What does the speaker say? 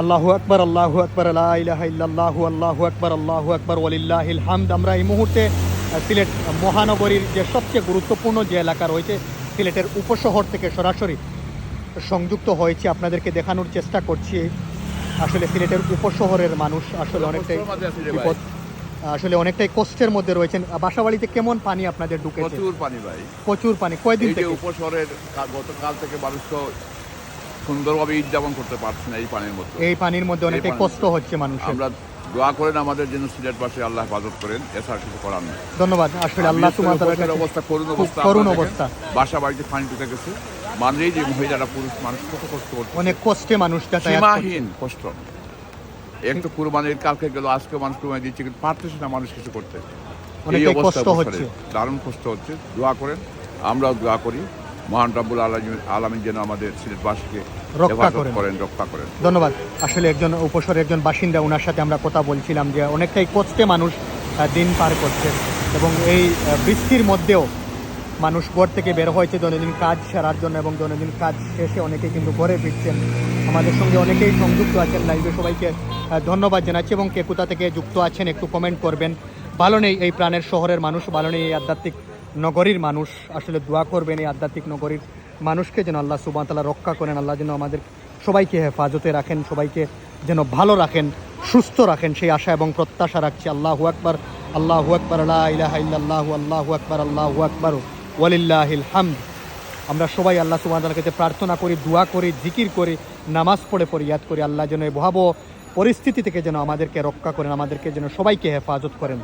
আল্লাহু আকবর আল্লাহু আকবর আল্লাহ আল্লাহু আকবর আল্লাহু আকবর ওয়ালিল্লাহিল হামদ। আমরা এই মুহূর্তে সিলেট মহানগরীর যে সবচেয়ে গুরুত্বপূর্ণ যে এলাকা রয়েছে সিলেটের উপশহর থেকে সরাসরি সংযুক্ত হয়েছে। আপনাদেরকে দেখানোর চেষ্টা করছি। আসলে সিলেটের উপশহরের মানুষ আসলে অনেকটাই। বিপদ আসলে অনেকটাই কষ্টের মধ্যে রয়েছেন। বাসাবাড়িতে কেমন পানি আপনাদের ঢুকেছে? প্রচুর পানি ভাই। প্রচুর পানি। কয়দিন থেকে? উপশহরের গতকাল থেকে মানুষ তো সুন্দরভাবে ঈদ যাপন করতে পারছে না এই পানির মধ্যে। এই পানির মধ্যে অনেকটাই পানি- কষ্ট হচ্ছে মানুষের। আমরা দোয়া করেন আমাদের জন্য সিলেটবাসী আল্লাহ হেফাজত করেন এছাড়া কিছু করার নেই। ধন্যবাদ আসলে আল্লাহ তাআলার অবস্থা করুণ অবস্থা করুণ অবস্থা। বাসা বাড়িতে পানি ঢুকে গেছে। মানলেই যে মহিলারা পুরুষ মানুষ কত কষ্ট করছে। অনেক কষ্টে মানুষ সীমাহীন কষ্ট। একটু কুরবানির কালকে গেল আজকে মানুষ কুরবানি দিচ্ছে কিন্তু পারতেছে না মানুষ কিছু করতে। এই অবস্থা কষ্ট হচ্ছে। দারুণ কষ্ট হচ্ছে। দোয়া করেন আমরাও দোয়া করি। মহান রাব্বুল আলামিন আলামিন যেন আমাদের সিলেটবাসীকে রক্ষা করেন। রক্ষা করেন। ধন্যবাদ। আসলে একজন উপসরের একজন বাসিন্দা ওনার সাথে আমরা কথা বলছিলাম যে অনেকটাই কষ্টে মানুষ দিন পার করছে এবং এই বৃষ্টির মধ্যেও মানুষ ঘর থেকে বের হয়েছে দৈনন্দিন কাজ সারার জন্য এবং দৈনন্দিন কাজ শেষে অনেকেই কিন্তু ঘরে ফিরছেন। আমাদের সঙ্গে অনেকেই সংযুক্ত আছেন লাইভে। সবাইকে ধন্যবাদ জানাচ্ছি এবং কে কোথা থেকে যুক্ত আছেন একটু কমেন্ট করবেন। ভালো নেই এই প্রাণের শহরের মানুষ ভালো নেই এই আধ্যাত্মিক নগরীর মানুষ। আসলে দোয়া করবেন এই আধ্যাত্মিক নগরীর মানুষকে যেন আল্লাহ সুবাহ তালা রক্ষা করেন, আল্লাহ যেন আমাদের সবাইকে হেফাজতে রাখেন, সবাইকে যেন ভালো রাখেন, সুস্থ রাখেন, সেই আশা এবং প্রত্যাশা রাখছি। আল্লাহু আকবার আল্লাহু আকবার আল্লাহ ইল্লাল্লাহু, আল্লাহু আকবার আল্লাহু আকবার, ওয়ালিল্লাহিল হামদ। আমরা সবাই আল্লাহ সুবাহ তালার কাছে প্রার্থনা করি, দোয়া করি, জিকির করি, নামাজ পড়ে, ফরিয়াদ করি। আল্লাহ যেন এই ভয়াবহ পরিস্থিতি থেকে যেন আমাদেরকে রক্ষা করেন, আমাদেরকে যেন সবাইকে হেফাজত করেন।